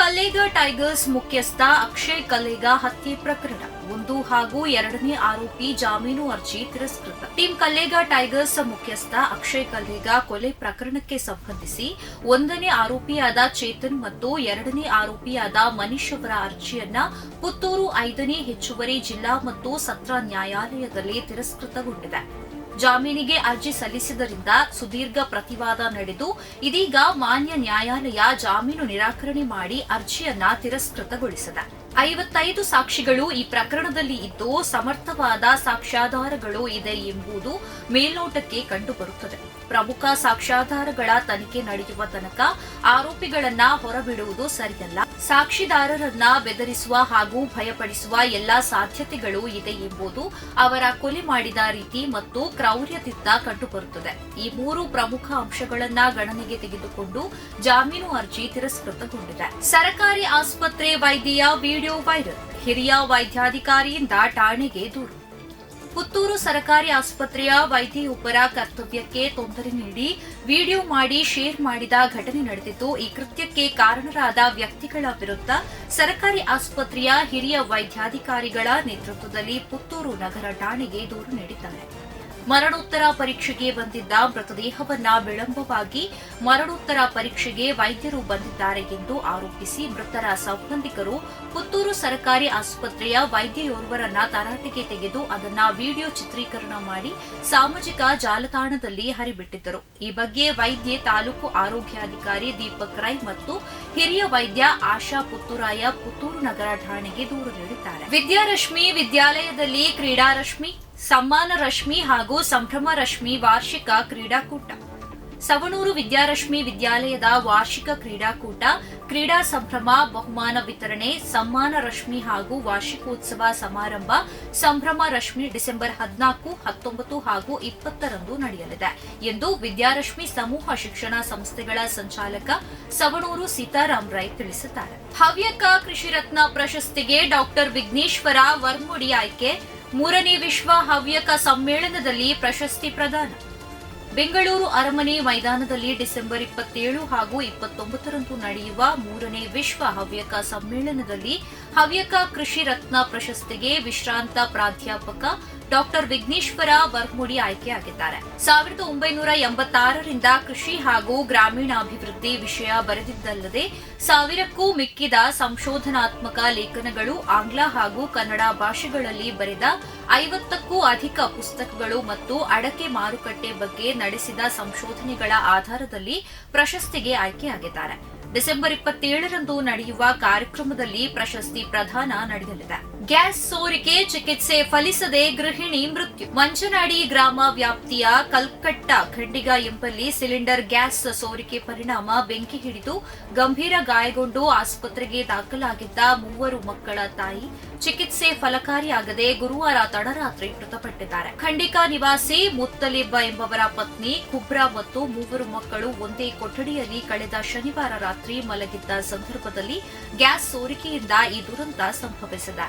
Kallega tigers ಮುಖ್ಯಸ್ಥ ಅಕ್ಷಯ್ ಕಲ್ಲೇಗ ಹತ್ಯೆ ಪ್ರಕರಣ. ಒಂದು ಹಾಗೂ ಎರಡನೇ ಆರೋಪಿ ಜಾಮೀನು ಅರ್ಜಿ ತಿರಸ್ಕೃತ. ಟೀಮ್ ಕಲ್ಲೇಗ ಟೈಗರ್ಸ್ ಮುಖ್ಯಸ್ಥ ಅಕ್ಷಯ್ ಕಲ್ಲೇಗ ಕೊಲೆ ಪ್ರಕರಣಕ್ಕೆ ಸಂಬಂಧಿಸಿ ಒಂದನೇ ಆರೋಪಿಯಾದ ಚೇತನ್ ಮತ್ತು ಎರಡನೇ ಆರೋಪಿಯಾದ ಮನೀಶ್ ಅವರ ಅರ್ಜಿಯನ್ನ ಪುತ್ತೂರು ಐದನೇ ಹೆಚ್ಚುವರಿ ಜಿಲ್ಲಾ ಮತ್ತು ಸತ್ರ ನ್ಯಾಯಾಲಯದಲ್ಲಿ ತಿರಸ್ಕೃತಗೊಂಡಿದೆ. ಜಾಮೀನಿಗೆ ಅರ್ಜಿ ಸಲ್ಲಿಸಿದ್ದರಿಂದ ಸುದೀರ್ಘ ಪ್ರತಿವಾದ ನಡೆದು ಇದೀಗ ಮಾನ್ಯ ನ್ಯಾಯಾಲಯ ಜಾಮೀನು ನಿರಾಕರಣೆ ಮಾಡಿ ಅರ್ಜಿಯನ್ನ ತಿರಸ್ಕೃತಗೊಳಿಸಿದೆ. ಐವತ್ತೈದು ಸಾಕ್ಷಿಗಳು ಈ ಪ್ರಕರಣದಲ್ಲಿ ಇದ್ದು ಸಮರ್ಥವಾದ ಸಾಕ್ಷ್ಯಾಧಾರಗಳು ಇದೆ ಎಂಬುದು ಮೇಲ್ನೋಟಕ್ಕೆ ಕಂಡುಬರುತ್ತದೆ. ಪ್ರಮುಖ ಸಾಕ್ಷ್ಯಾಧಾರಗಳ ತನಿಖೆ ನಡೆಯುವ ತನಕ ಆರೋಪಿಗಳನ್ನ ಹೊರಬಿಡುವುದು ಸರಿಯಲ್ಲ. ಸಾಕ್ಷಿದಾರರನ್ನ ಬೆದರಿಸುವ ಹಾಗೂ ಭಯಪಡಿಸುವ ಎಲ್ಲಾ ಸಾಧ್ಯತೆಗಳು ಇದೆ ಎಂಬುದು ಅವರ ಕೊಲೆ ಮಾಡಿದ ರೀತಿ ಮತ್ತು ಕ್ರೌರ್ಯದಿಂದ ಕಂಡುಬರುತ್ತದೆ. ಈ ಮೂರು ಪ್ರಮುಖ ಅಂಶಗಳನ್ನ ಗಣನೆಗೆ ತೆಗೆದುಕೊಂಡು ಜಾಮೀನು ಅರ್ಜಿ ತಿರಸ್ಕೃತಗೊಂಡಿದೆ. ಸರ್ಕಾರಿ ಆಸ್ಪತ್ರೆ ವೈದ್ಯ, ವಿಡಿಯೋ ವೈರಲ್ ಹಿರಿಯ ವೈದ್ಯಾಧಿಕಾರಿಯಿಂದ ಠಾಣೆಗೆ ದೂರು. ಪುತ್ತೂರು ಸರಕಾರಿ ಆಸ್ಪತ್ರೆಯ ವೈದ್ಯೆಯೊಬ್ಬರ ಕರ್ತವ್ಯಕ್ಕೆ ತೊಂದರೆ ನೀಡಿ ವಿಡಿಯೋ ಮಾಡಿ ಶೇರ್ ಮಾಡಿದ ಘಟನೆ ನಡೆದಿದ್ದು, ಈ ಕೃತ್ಯಕ್ಕೆ ಕಾರಣರಾದ ವ್ಯಕ್ತಿಗಳ ವಿರುದ್ಧ ಸರಕಾರಿ ಆಸ್ಪತ್ರೆಯ ಹಿರಿಯ ವೈದ್ಯಾಧಿಕಾರಿಗಳ ನೇತೃತ್ವದಲ್ಲಿ ಪುತ್ತೂರು ನಗರ ಠಾಣೆಗೆ ದೂರು ನೀಡಿದ್ದಾರೆ. ಮರಣೋತ್ತರ ಪರೀಕ್ಷೆಗೆ ಬಂದಿದ್ದ ಮೃತದೇಹವನ್ನ ವಿಳಂಬವಾಗಿ ಮರಣೋತ್ತರ ಪರೀಕ್ಷೆಗೆ ವೈದ್ಯರು ಬಂದಿದ್ದಾರೆ ಎಂದು ಆರೋಪಿಸಿ ಮೃತರ ಸಂಬಂಧಿಕರು ಪುತ್ತೂರು ಸರ್ಕಾರಿ ಆಸ್ಪತ್ರೆಯ ವೈದ್ಯೆಯೋರ್ವರನ್ನ ತರಾಟೆಗೆ ತೆಗೆದು ಅದನ್ನ ವಿಡಿಯೋ ಚಿತ್ರೀಕರಣ ಮಾಡಿ ಸಾಮಾಜಿಕ ಜಾಲತಾಣದಲ್ಲಿ ಹರಿಬಿಟ್ಟಿದ್ದರು. ಈ ಬಗ್ಗೆ ವೈದ್ಯೆ ತಾಲೂಕು ಆರೋಗ್ಯಾಧಿಕಾರಿ ದೀಪಕ್ ರೈ ಮತ್ತು ಹಿರಿಯ ವೈದ್ಯ ಆಶಾ ಪುತ್ತೂರಾಯ ಪುತ್ತೂರು ನಗರ ಠಾಣೆಗೆ ದೂರು ನೀಡಿದ್ದಾರೆ. ವಿದ್ಯಾರಶ್ಮಿ ವಿದ್ಯಾಲಯದಲ್ಲಿ ಕ್ರೀಡಾರಶ್ಮಿ ಸಮ್ಮಾನ ರಶ್ಮಿ ಹಾಗೂ ಸಂಭ್ರಮ ರಶ್ಮಿ ವಾರ್ಷಿಕ ಕ್ರೀಡಾಕೂಟ. ಸವಣೂರು ವಿದ್ಯಾರಶ್ಮಿ ವಿದ್ಯಾಲಯದ ವಾರ್ಷಿಕ ಕ್ರೀಡಾಕೂಟ, ಕ್ರೀಡಾ ಸಂಭ್ರಮ, ಬಹುಮಾನ ವಿತರಣೆ, ಸಮ್ಮಾನ ರಶ್ಮಿ ಹಾಗೂ ವಾರ್ಷಿಕೋತ್ಸವ ಸಮಾರಂಭ ಸಂಭ್ರಮ ರಶ್ಮಿ ಡಿಸೆಂಬರ್ ಹದಿನಾಲ್ಕು, ಹತ್ತೊಂಬತ್ತು ಹಾಗೂ ಇಪ್ಪತ್ತರಂದು ನಡೆಯಲಿದೆ ಎಂದು ವಿದ್ಯಾರಶ್ಮಿ ಸಮೂಹ ಶಿಕ್ಷಣ ಸಂಸ್ಥೆಗಳ ಸಂಚಾಲಕ ಸವಣೂರು ಸೀತಾರಾಮ್ ರೈ ತಿಳಿಸಿದ್ದಾರೆ. ಹವ್ಯಕ ಕೃಷಿ ರತ್ನ ಪ್ರಶಸ್ತಿಗೆ ಡಾಕ್ಟರ್ ವಿಘ್ನೇಶ್ವರ ವರ್ಮುಡಿ ಆಯ್ಕೆ ಮೂರನೇ ವಿಶ್ವ ಹವ್ಯಕ ಸಮ್ಮೇಳನದಲ್ಲಿ ಪ್ರಶಸ್ತಿ ಪ್ರದಾನ. ಬೆಂಗಳೂರು ಅರಮನೆ ಮೈದಾನದಲ್ಲಿ ಡಿಸೆಂಬರ್ ಇಪ್ಪತ್ತೇಳು ಹಾಗೂ ಇಪ್ಪತ್ತೊಂಬತ್ತರಂದು ನಡೆಯುವ ಮೂರನೇ ವಿಶ್ವ ಹವ್ಯಕ ಸಮ್ಮೇಳನದಲ್ಲಿ ಹವ್ಯಕ ಕೃಷಿ ರತ್ನ ಪ್ರಶಸ್ತಿಗೆ ವಿಶ್ರಾಂತ ಪ್ರಾಧ್ಯಾಪಕ ಡಾಕ್ಟರ್ ವಿಘ್ನೇಶ್ವರ ವರ್ಮುಡಿ ಆಯ್ಕೆಯಾಗಿದ್ದಾರೆ. ಸಾವಿರದ ಒಂಬೈನೂರ ಎಂಬತ್ತಾರರಿಂದ ಕೃಷಿ ಹಾಗೂ ಗ್ರಾಮೀಣಾಭಿವೃದ್ಧಿ ವಿಷಯ ಬರೆದಿದ್ದಲ್ಲದೆ ಸಾವಿರಕ್ಕೂ ಮಿಕ್ಕಿದ ಸಂಶೋಧನಾತ್ಮಕ ಲೇಖನಗಳು ಆಂಗ್ಲ ಹಾಗೂ ಕನ್ನಡ ಭಾಷೆಗಳಲ್ಲಿ ಬರೆದ ಐವತ್ತಕ್ಕೂ ಅಧಿಕ ಪುಸ್ತಕಗಳು ಮತ್ತು ಅಡಕೆ ಮಾರುಕಟ್ಟೆ ಬಗ್ಗೆ ನಡೆಸಿದ ಸಂಶೋಧನೆಗಳ ಆಧಾರದಲ್ಲಿ ಪ್ರಶಸ್ತಿಗೆ ಆಯ್ಕೆಯಾಗಿದ್ದಾರೆ. ಡಿಸೆಂಬರ್ ಇಪ್ಪತ್ತೇಳರಂದು ನಡೆಯುವ ಕಾರ್ಯಕ್ರಮದಲ್ಲಿ ಪ್ರಶಸ್ತಿ ಪ್ರದಾನ ನಡೆಯಲಿದೆ. ಗ್ಯಾಸ್ ಸೋರಿಕೆ, ಚಿಕಿತ್ಸೆ ಫಲಿಸದೆ ಗೃಹಿಣಿ ಮೃತ್ಯು. ಮಂಚನಾಡಿ ಗ್ರಾಮ ವ್ಯಾಪ್ತಿಯ ಕಲ್ಕಟ್ಟ, ಖಂಡಿಗ ಎಂಬಲ್ಲಿ ಸಿಲಿಂಡರ್ ಗ್ಯಾಸ್ ಸೋರಿಕೆ ಪರಿಣಾಮ ಬೆಂಕಿ ಹಿಡಿದು ಗಂಭೀರ ಗಾಯಗೊಂಡು ಆಸ್ಪತ್ರೆಗೆ ದಾಖಲಾಗಿದ್ದ ಮೂವರು ಮಕ್ಕಳ ತಾಯಿ ಚಿಕಿತ್ಸೆ ಫಲಕಾರಿಯಾಗದೆ ಗುರುವಾರ ತಡರಾತ್ರಿ ಮೃತಪಟ್ಟಿದ್ದಾರೆ. ಖಂಡಿಕಾ ನಿವಾಸಿ ಮುತ್ತಲಿಬ್ಬ ಎಂಬವರ ಪತ್ನಿ ಕುಬ್ರಾ ಮತ್ತು ಮೂವರು ಮಕ್ಕಳು ಒಂದೇ ಕೊಠಡಿಯಲ್ಲಿ ಕಳೆದ ಶನಿವಾರ ರಾತ್ರಿ ಮಲಗಿದ್ದ ಸಂದರ್ಭದಲ್ಲಿ ಗ್ಯಾಸ್ ಸೋರಿಕೆಯಿಂದ ಈ ದುರಂತ ಸಂಭವಿಸಿದೆ.